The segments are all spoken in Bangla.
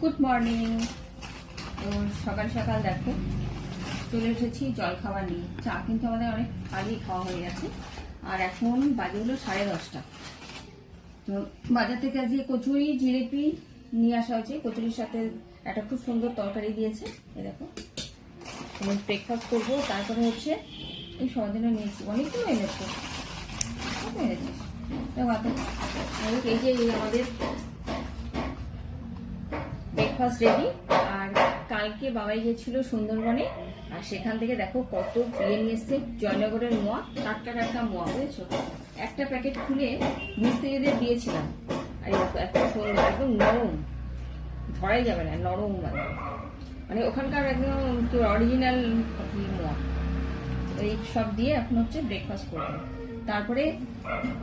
গুড মর্নিং তো সকাল সকাল দেখো, চলে এসেছি জল খাবার নিয়ে। চা কিন্তু আমাদের অনেক আগেই খাওয়া হয়ে গেছে। আর এখন বাজে হলো সাড়ে দশটা। তো বাজার থেকে আজকে কচুরি, জিলিপি নিয়ে আসা হয়েছে। কচুরির সাথে একটা খুব সুন্দর তরকারি দিয়েছে। এই দেখো। ব্রেকফাস্ট করব। তারপরে হচ্ছে এই সবার নিয়েছি অনেকগুলো এনেছে। এনেছিস এই যে আমাদের ব্রেকফাস্ট রেডি আর কালকে বাবাই গিয়েছিল সুন্দরবনে। আর সেখান থেকে দেখো কত ইয়ে নিয়ে এসছে। জয়নগরের মোয়া, টাটকা টাটকা মোয়া, বুঝেছ? একটা প্যাকেট খুলে মিস্ত্রিদের দিয়েছিলাম। আর এত সুন্দর একদম নরম। ধরাই যাবে না, নরম মানে মানে ওখানকার একদম অরিজিনাল মোয়া। এই সব দিয়ে এখন হচ্ছে ব্রেকফাস্ট করব। তারপরে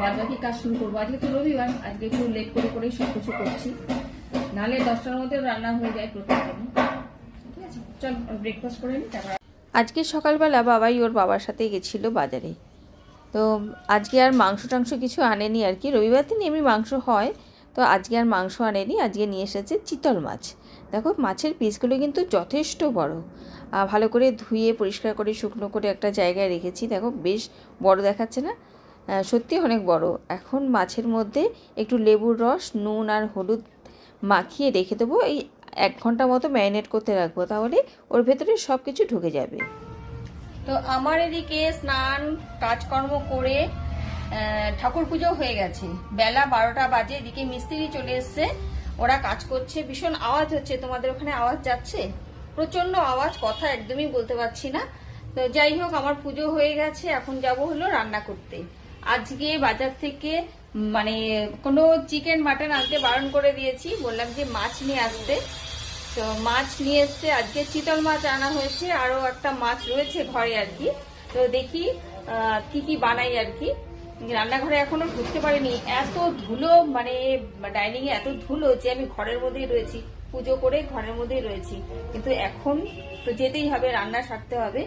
বাদ বাকি কাজ শুরু করব। আজকে তো রবিবার, আজকে একটু লেট করে করেই সব কিছু করছি। নাহলে দশটার মধ্যে রান্না হয়ে যায় প্রত্যেকদিন আজকে সকালবেলা বাবাই ওর বাবার সাথে গেছিল বাজারে। তো আজকে আর মাংস টাংস কিছু আনেনি আর কি। রবিবার দিন এমনি মাংস হয়, তো আজকে আর মাংস আনেনি। আজকে নিয়ে এসেছে চিতল মাছ। দেখো, মাছের পিসগুলো কিন্তু যথেষ্ট বড়। ভালো করে ধুয়ে, পরিষ্কার করে, শুকনো করে একটা জায়গায় রেখেছি। দেখো, বেশ বড় দেখাচ্ছে না? সত্যি অনেক বড়। এখন মাছের মধ্যে একটু লেবুর রস, নুন আর হলুদ মাখিয়ে রেখে দেবো। এই এক ঘণ্টা মতো ম্যারিনেট করতে রাখব। তাহলে ওর ভেতরে সব কিছু ঢুকে যাবে। তো আমার এদিকে স্নান, কাজকর্ম করে ঠাকুর পুজো হয়ে গেছে। বেলা বারোটা বাজে, এদিকে মিস্ত্রি চলে এসছে। ওরা কাজ করছে। ভীষণ আওয়াজ হচ্ছে। তোমাদের ওখানে আওয়াজ যাচ্ছে? প্রচণ্ড আওয়াজ, কথা একদমই বলতে পারছি না। তো যাই হোক, আমার পুজো হয়ে গেছে। এখন যাব হলো রান্না করতে। আজকে বাজার থেকে মানে কোনো চিকেন মাটন আনতে বারণ করে দিয়েছি। বললাম যে, মাছ নিয়ে আসতে। তো মাছ নিয়ে এসছে। আজকে চিতল মাছ আনা হয়েছে। আরও একটা মাছ রয়েছে ঘরে আর কি। তো দেখি কি কি বানাই আর কি। রান্নাঘরে এখনও ঢুকতে পারিনি। এত ধুলো মানে ডাইনিং এ এত ধুলো যে, আমি ঘরের মধ্যেই রয়েছি। পুজো করে ঘরের মধ্যেই রয়েছি। কিন্তু এখন তো যেতেই হবে, রান্না সারতে হবে।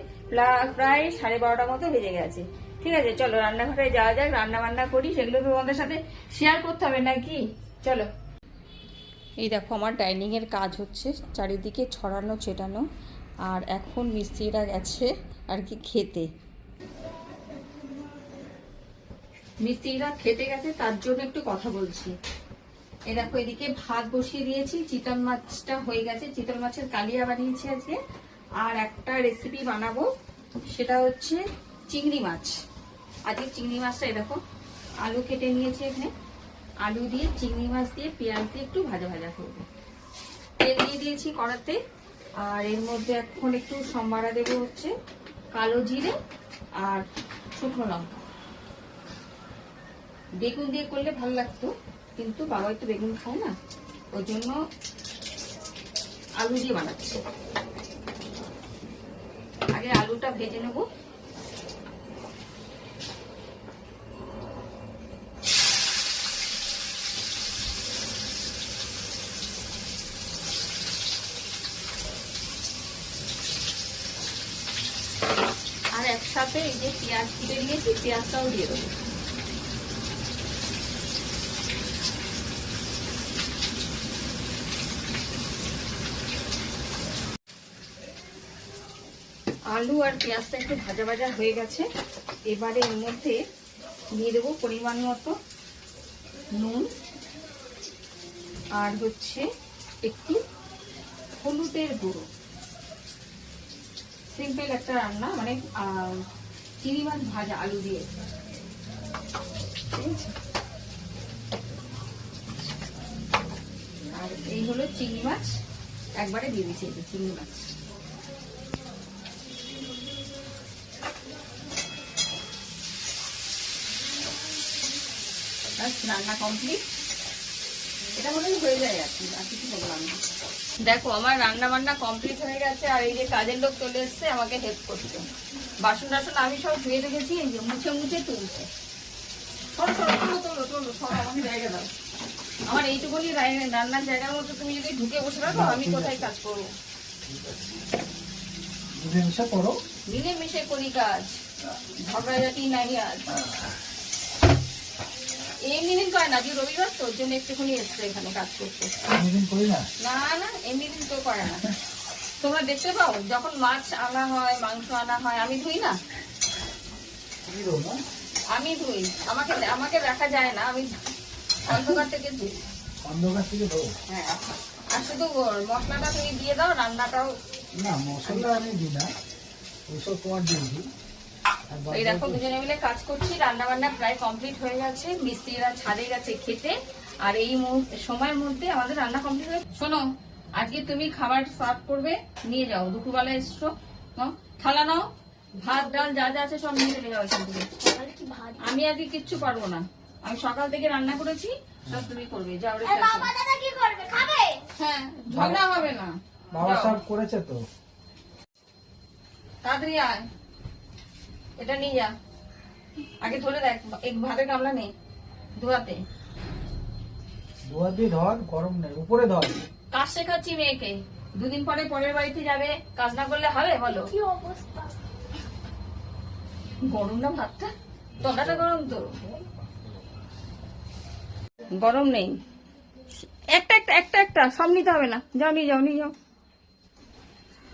প্রায় সাড়ে বারোটা মতো বেজে গেছে। ঠিক আছে চলো রান্নাঘরে যাওয়া যাক রান্না বান্না করি সেগুলো তোমাদের সাথে শেয়ার করতে হবে নাকি? চলো। এই দেখো আমার ডাইনিংয়ের কাজ হচ্ছে চারিদিকে ছড়ানো ছেটানো আর এখন মিস্ত্রিরা গেছে আর কি খেতে। মিস্ত্রিরা খেতে গেছে তার জন্য একটু কথা বলছি। এই দেখো এদিকে ভাত বসিয়ে দিয়েছি চিতল মাছটা হয়ে গেছে চিতল মাছের কালিয়া বানিয়েছি আজকে। আর একটা রেসিপি বানাবো সেটা হচ্ছে চিংড়ি মাছ। আজকে চিংড়ি মাছটা দেখো, আলু কেটে নিয়েছি এখানে। আলু দিয়ে, চিংড়ি মাছ দিয়ে, পেঁয়াজ দিয়ে একটু ভাজা ভাজা করব। তেল দিয়ে দিয়েছি কড়াতে, আর এর মধ্যে এখন একটু সম্বারা দেবো হচ্ছে, কালো জিরে আর শুকনো লঙ্কা। বেগুন দিয়ে করলে ভালো লাগতো, কিন্তু বাবাই তো বেগুন খায় না, ওই জন্য আলু দিয়ে বানাচ্ছি। আগে আলুটা ভেজে নেব। একসাথে এই যে পেঁয়াজ কেটে নিয়েছি, পেঁয়াজটাও দিয়ে দেবো। আলু আর পেঁয়াজটা একটু ভাজা ভাজা হয়ে গেছে। এবারে এর মধ্যে দিয়ে দেবো পরিমাণ মতো নুন আর হচ্ছে একটু হলুদের গুঁড়ো। সিম্পল একটা রান্না মানে চিংড়ি মাছ ভাজা, আলু দিয়ে। আর এই হলো চিংড়ি মাছ একবারে দিয়ে দিচ্ছি এই চিংড়ি মাছ রান্না কমপ্লিট এটা হয়ে যায় আর কি, আর কিছু না। দেখো, আমার রান্না বান্না কমপ্লিট হয়ে গেছে, আর এই যে কাজের লোক চলে এসছে, আমাকে হেল্প করতে বাসন টাসন আমি সব ধুয়ে রেখেছি এই যে মুছে মুছে তুলছে। সরো সরো তোলো তোলো তোলো সরো আমাকে জায়গা দাও। আমার এইটুকুনি রান্নার জায়গার মধ্যে তুমি যদি ঢুকে বসে রাখো আমি কোথায় কাজ করব? মিলেমিশে করো। মিলেমিশে করি কাজ। ঝগড়াঝাটি নাই আজ এমনি দিন করে না আজকে রবিবার তো ওর জন্য একটুখানি এসছে এখানে কাজ করতে। করি না? না না এমনি দিন তো করে না। তোমরা দেখতে পাও যখন মাছ আনা হয় মাংস আনা হয় আমি ধুই না? আমি ধুই। আমাকে আমাকে দেখা যায় না আমি অন্ধকার থেকে ধুই। অন্ধকার থেকে দেবো হ্যাঁ আর শুধু মশলাটা তুমি দিয়ে দাও রান্নাটাও। না মশলা আমি দিই না। ওইসব তোমার দিয়ে দিই। এই দেখো দুজনে মিলে কাজ করছি রান্না বান্না প্রায় কমপ্লিট হয়ে গেছে মিস্ত্রিরা ছাদে গেছে খেতে। আর এই সময়ের মধ্যে আমাদের রান্না কমপ্লিট হয়ে শোনো আজকে তুমি খাবার সার্ভ করবে নিয়ে যাও দুপুরবেলা এসছো। থালা নাও ভাত ডাল যা যা আছে সব নিয়ে চলে যাও এখান থেকে। আমি আজকে কিচ্ছু পারব না। আমি সকাল থেকে রান্না করেছি সব তুমি করবে যাও রেখে আসো। হ্যাঁ ঝগড়া হবে না। বাবা সব করেছে তো? তাড়াতাড়ি আয়। এটা নিয়ে যা। আগে ধরে দেখ এক ভাতের গামলা নেই ধোয়াতে। ধোয়া দিয়ে ধর গরম নেই উপরে ধর। কাজ শেখাচ্ছি মেয়েকে। দুদিন পরে পরের বাড়িতে যাবে কাজ না করলে হবে? বলো। কি অবস্থা? গরম না ভাতটা? তলাটা গরম তো। গরম নেই। একটা একটা একটা একটা সব নিতে হবে না। যাও নিয়ে যাও নিয়ে যাও।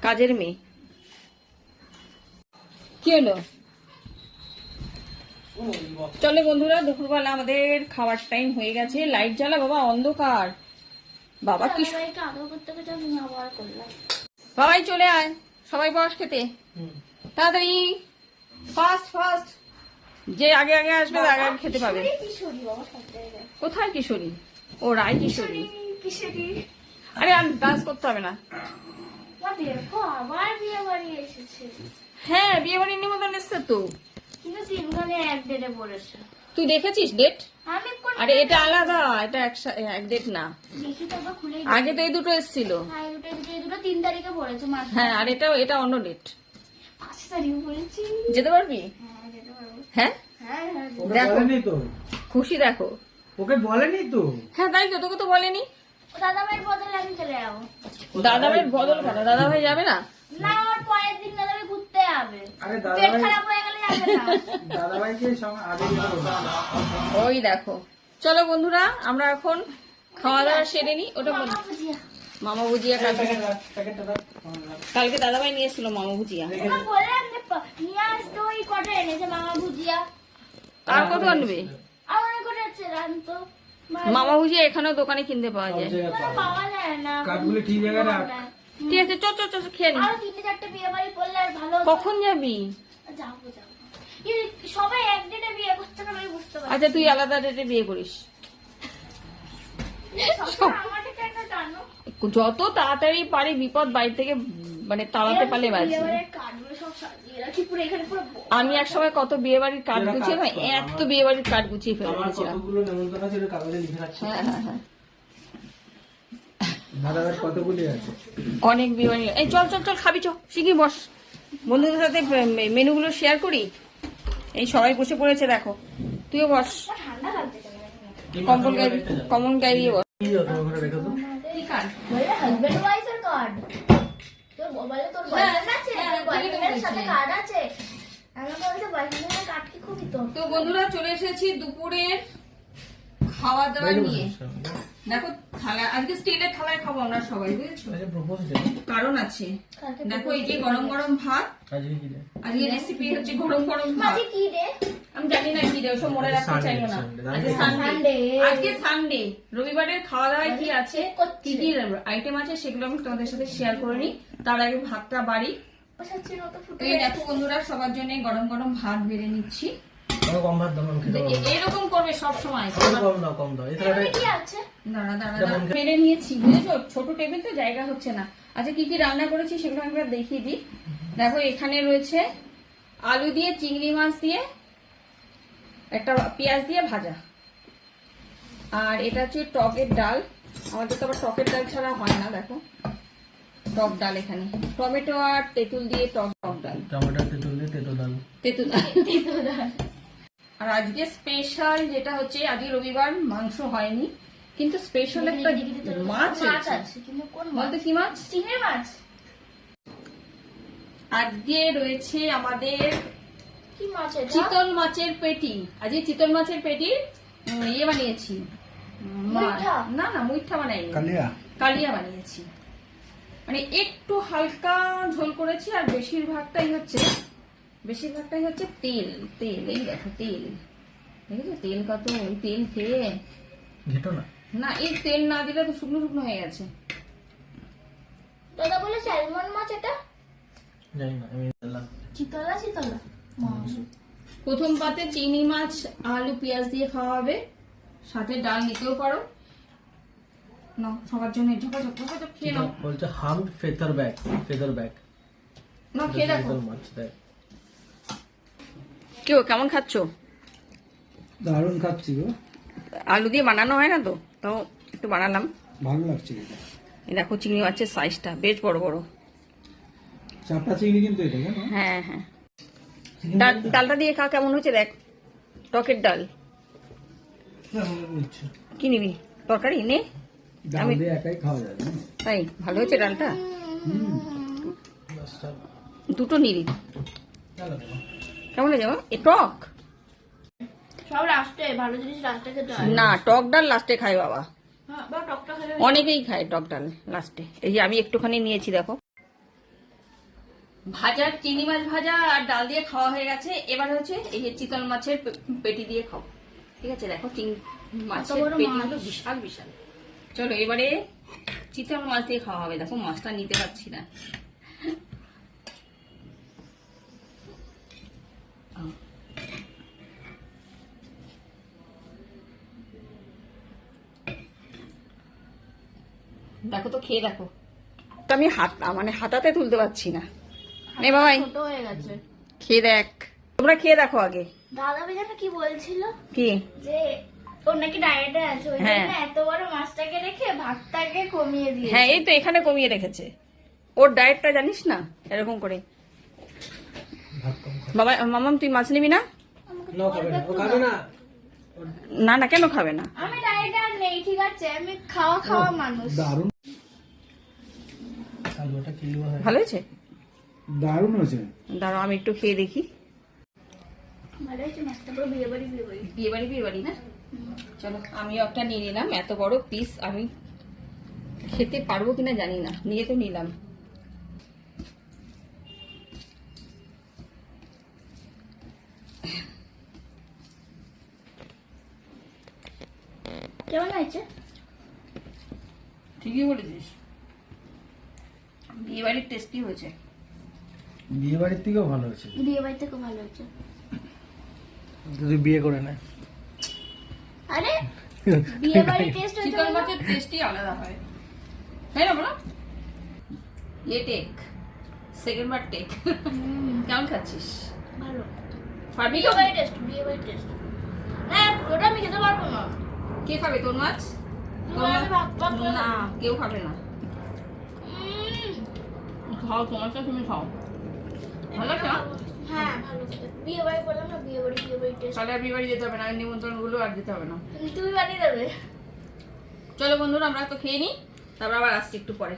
কাজের মেয়ে। কি হলো? চলো বন্ধুরা দুপুরবেলা আমাদের খাবার টাইম হয়ে গেছে। লাইট জ্বালা বাবা অন্ধকার। বাবা কি বাবাই চলে আয়। সবাই বস খেতে। তাড়াতাড়ি। ফাস্ট ফাস্ট যে আগে আগে আসবে আগে আগে খেতে পাবে। কোথায় কিশোরী? ও রায় কিশোরী। আরে আর ডান্স করতে হবে না। আবার বিয়ে বাড়ি এসেছে। হ্যাঁ বিয়ে বাড়ির নিমন্ত্রণ এসছে তো। কিন্তু তিনখানে এক ডেটে পড়েছে। তুই দেখেছিস ডেট আরে এটা আলাদা এটা একসা- এক ডেট না। দেখি আগে তো এই দুটো এসছিল। হ্যাঁ হ্যাঁ আর এটা এটা অন্য ডেট যেতে পারবি? হ্যাঁ পারব। হ্যাঁ? হ্যাঁ ওকে দেখো। বলেনি তো? খুশি দেখো। ওকে বলেনি তো? হ্যাঁ তাই তো তোকে তো বলেনি। দাদা ভাইয়ের বদলে আমি চলে যাব। দাদা ভাই বদল কেন? দাদা ভাই যাবে না? না ওর পরের দিন দাদা ভাই ঘুরতে যাবে। আরে পেট খারাপ হয়ে গেলে ওই দেখো। চলো বন্ধুরা আমরা এখন খাওয়া দাওয়া সেরে নি ওটা বল- মামা বুঝিয়া ভুজিয়া কালকে কালকে দাদাভাই নিয়ে এসেছিল মামা ভুজিয়া। আর কত আনবে? মামা ভুজিয়া এখানেও দোকানে কিনতে পাওয়া যায়। ঠিক আছে চ চ চ চ, খেয়ে নি। কখন যাবি যাব। সবাই এক ডেটে বিয়ে করছে না আমি বুঝতে পারছি। আচ্ছা তুই আলাদা ডেটে বিয়ে করিস। কেন যত তাড়াতাড়ি পারি বিপদ বাড়ি থেকে মানে তাড়াতে পারলে বাঁচি বিয়েবাড়ির কার্ডগুলো সব সাজিয়ে রাখি পুরো এখানে পুরো ব- আমি এক সময় কত বিয়ে বাড়ির কার্ড গুছিয়ে না এত বিয়ে বাড়ির কার্ড গুছিয়ে ফেলে দিয়েছিলাম। হ্যাঁ হ্যাঁ হ্যাঁ। দাদাভাই কতগুলি আছে? অনেক বিয়ে বাড়ি এই চল চল চল খাবি চ। শিখি বস। বন্ধুদের সাথে মে- মেনুগুলো শেয়ার করি? এই সবাই বসে পড়েছে দেখো। তুইও বস। কম্বল। কমন দিয়ে বস। তো বন্ধুরা চলে এসেছি দুপুরের খাওয়া দাওয়া নিয়ে। দেখো থালা আজকে স্টিলের থালায় খাব আমরা সবাই বুঝেছ? আচ্ছা। কারণ আছে। দেখো এই যে গরম গরম ভাত আজকে কি দে? আজকে রেসিপি হচ্ছে গরম গরম ভাত। কি রে আমি জানি না কি রে ওসব মনে রাখতে চাইও না। আজকে সানডে আজকে সানডে রবিবারের খাওয়া দাওয়ায় কি আছে। কি কি আইটেম আছে সেগুলো আমি তোমাদের সাথে শেয়ার করে নিই। তার আগে ভাতটা বাড়ি। দেখো বন্ধুরা সবার জন্য গরম গরম ভাত বেড়ে নিচ্ছি। কম ভাত দাও। এরকম করবে সব সময় কম দাও কম দাও। থালাটা কি আছে? দাঁড়া দাঁড়া বেড়ে নিয়েছি বুঝেছ? ছোট টেবিল তো জায়গা হচ্ছে না। আচ্ছা কি কি রান্না করেছি সেগুলো আমি একবার দেখিয়ে দিই। দেখো এখানে রয়েছে আলু দিয়ে চিংড়ি মাছ দিয়ে একটা পেঁয়াজ দিয়ে ভাজা। আর এটা হচ্ছে টকের ডাল। আমাদের তো আবার টকের ডাল ছাড়া হয় না দেখো। টক ডাল এখানে। টমেটো আর তেঁতুল দিয়ে টক টক ডাল। টমেটো তেঁতুল দিয়ে তেঁতুল ডাল। তেঁতুল আর আজকে স্পেশাল যেটা হচ্ছে আজকে রবিবার মাংস হয়নি কিন্তু স্পেশাল একটা মাছ আছে আছে কিন্তু কোন বলতে কি মাছ? চিংড়ি মাছ। আজকে রয়েছে আমাদের কি মাছ এটা? চিতল মাছের পেটি। আজকে চিতল মাছের পেটি ইয়ে বানিয়েছি। না না মুইঠা বানাইনি। কালিয়া। কালিয়া বানিয়েছি। মানে একটু হালকা ঝোল করেছি আর বেশিরভাগটাই হচ্ছে বেশিরভাগটাই হচ্ছে তেল তেল এই দেখো তেল। দেখেছ? তেল কত? ওই তেল খেয়ে ঘেটো না? না এই তেল না দিলে তো শুকনো শুকনো হয়ে গেছে। দাদা বলে স্যালমন মাছ এটা? জানি না আমি চিতলা চিতলা। প্রথম পাতে চিংড়ি মাছ আলু পেঁয়াজ দিয়ে খাওয়া হবে। সাথে ডাল নিতেও পারো। না সবার জন্য ঝপাঝপ ঝপাঝপ খেয়ে নাও। বলছে? হামড ফেদার ব্যাগ ফেদার ব্যাগ। না খেয়ে দেখো। মাছ দেয় কেউ কেমন খাচ্ছো? দারুণ খাচ্ছি গো। আলু দিয়ে বানানো হয় না তো? তো একটু বানালাম। ভালো লাগছে এটা এই দেখো চিংড়ি মাছের সাইজটা বেশ বড় বড়। চাপড়া চিংড়ি কিন্তু এটা হ্যাঁ হ্যাঁ। ডাল ডালটা দিয়ে খা কেমন হয়েছে দেখ। টকের ডাল। কি নিবি? তরকারি? নে। আমি- একাই খাওয়া যাবে তাই ভালো হয়েছে ডালটা? দুটো নিবি। কেমন হয়েছে? এ টক? সব লাস্টে ভালো জিনিস লাস্টে খেতে হয়। না টক ডাল লাস্টে খায় বাবা। হ্যাঁ অনেকেই খায় টক ডাল লাস্টে এই যে আমি একটুখানি নিয়েছি দেখো। ভাজার চিংড়ি মাছ ভাজা আর ডাল দিয়ে খাওয়া হয়ে গেছে। এবার হচ্ছে এই যে চিতল মাছের পেটি দিয়ে খাও। ঠিক আছে দেখো চিং মাছের পেটি মাছ। বিশাল বিশাল। চলো এবারে চিতল মাছ দিয়ে খাওয়া হবে। দেখো মাছটা নিতে পারছি না। দেখো তো খেয়ে দেখো। তো আমি হাত মানে হাতাতে তুলতে পারছি না। নে বাবাই ছোট হয়ে গেছে। খেয়ে দেখ। তোমরা খেয়ে দেখো আগে। দাদা বেজানা কি বলছিল? কি? যে ওর নাকি ডায়েটে আছে। ওই হ্যাঁ। জন্য এত বড় মাছটাকে রেখে ভাতটাকে কমিয়ে দিয়ে হ্যাঁ এই তো এখানে কমিয়ে রেখেছে। ওর ডায়েটটা জানিস না? এরকম করে। বাবা মামাম তুই মাছ নিবি না? না, না, না। না না কেন খাবে না? আমি ডায়েটে আর নেই ঠিক আছে? আমি খাওয়া খাওয়া মানুষ দারুণ আলুটা কিলো হয় ভালো হয়েছে? দারুণ হয়েছে। দাঁড়াও আমি একটু খেয়ে দেখি। ভালো হয়েছে মাছটা পুরো বিয়ে বাড়ি বিয়ে বাড়ি বিয়ে বাড়ি বিয়ে বাড়ি না? চলো আমিও একটা নিয়ে নিলাম এত বড় পিস আমি খেতে পারব কিনা জানি না নিয়ে তো নিলাম। কেমন হয়েছে? ঠিকই বলেছিস। বিয়ে বাড়ির টেস্টি হয়েছে। বিয়ে বাড়ির থেকেও ভালো হয়েছে। বিয়ে বাড়িতে খুব ভালো হয়েছে। যদি বিয়ে করে নেয়। আরে বিয়ে বাড়ির টেস্ট হয়েছে চিকন মাছের টেস্টই আলাদা হয়। তাই না বলো? এ টেক সেকেন্ড বার টেক কেমন খাচ্ছিস? ভালো। পারবি বিয়ে বাড়ির টেস্ট বিয়ে বাড়ির টেস্ট না পুরোটা আমি খেতে পারব না। কে খাবে? তোর মাছ না কেউ খাবে না। খাও তোমারটা তুমি খাও ভালো লাগছে হ্যাঁ ভালো বিয়ে বাড়ি বললাম না বিয়ে বাড়ি বিয়ে বাড়ির টেস্ট তাহলে আর বিয়ে বাড়ি যেতে হবে না নিমন্ত্রণগুলো আর যেতে হবে না। তুমি বানিয়ে দেবে চলো বন্ধুরা আমরা তো খেয়ে নিই তারপর আবার আসছি একটু পরে।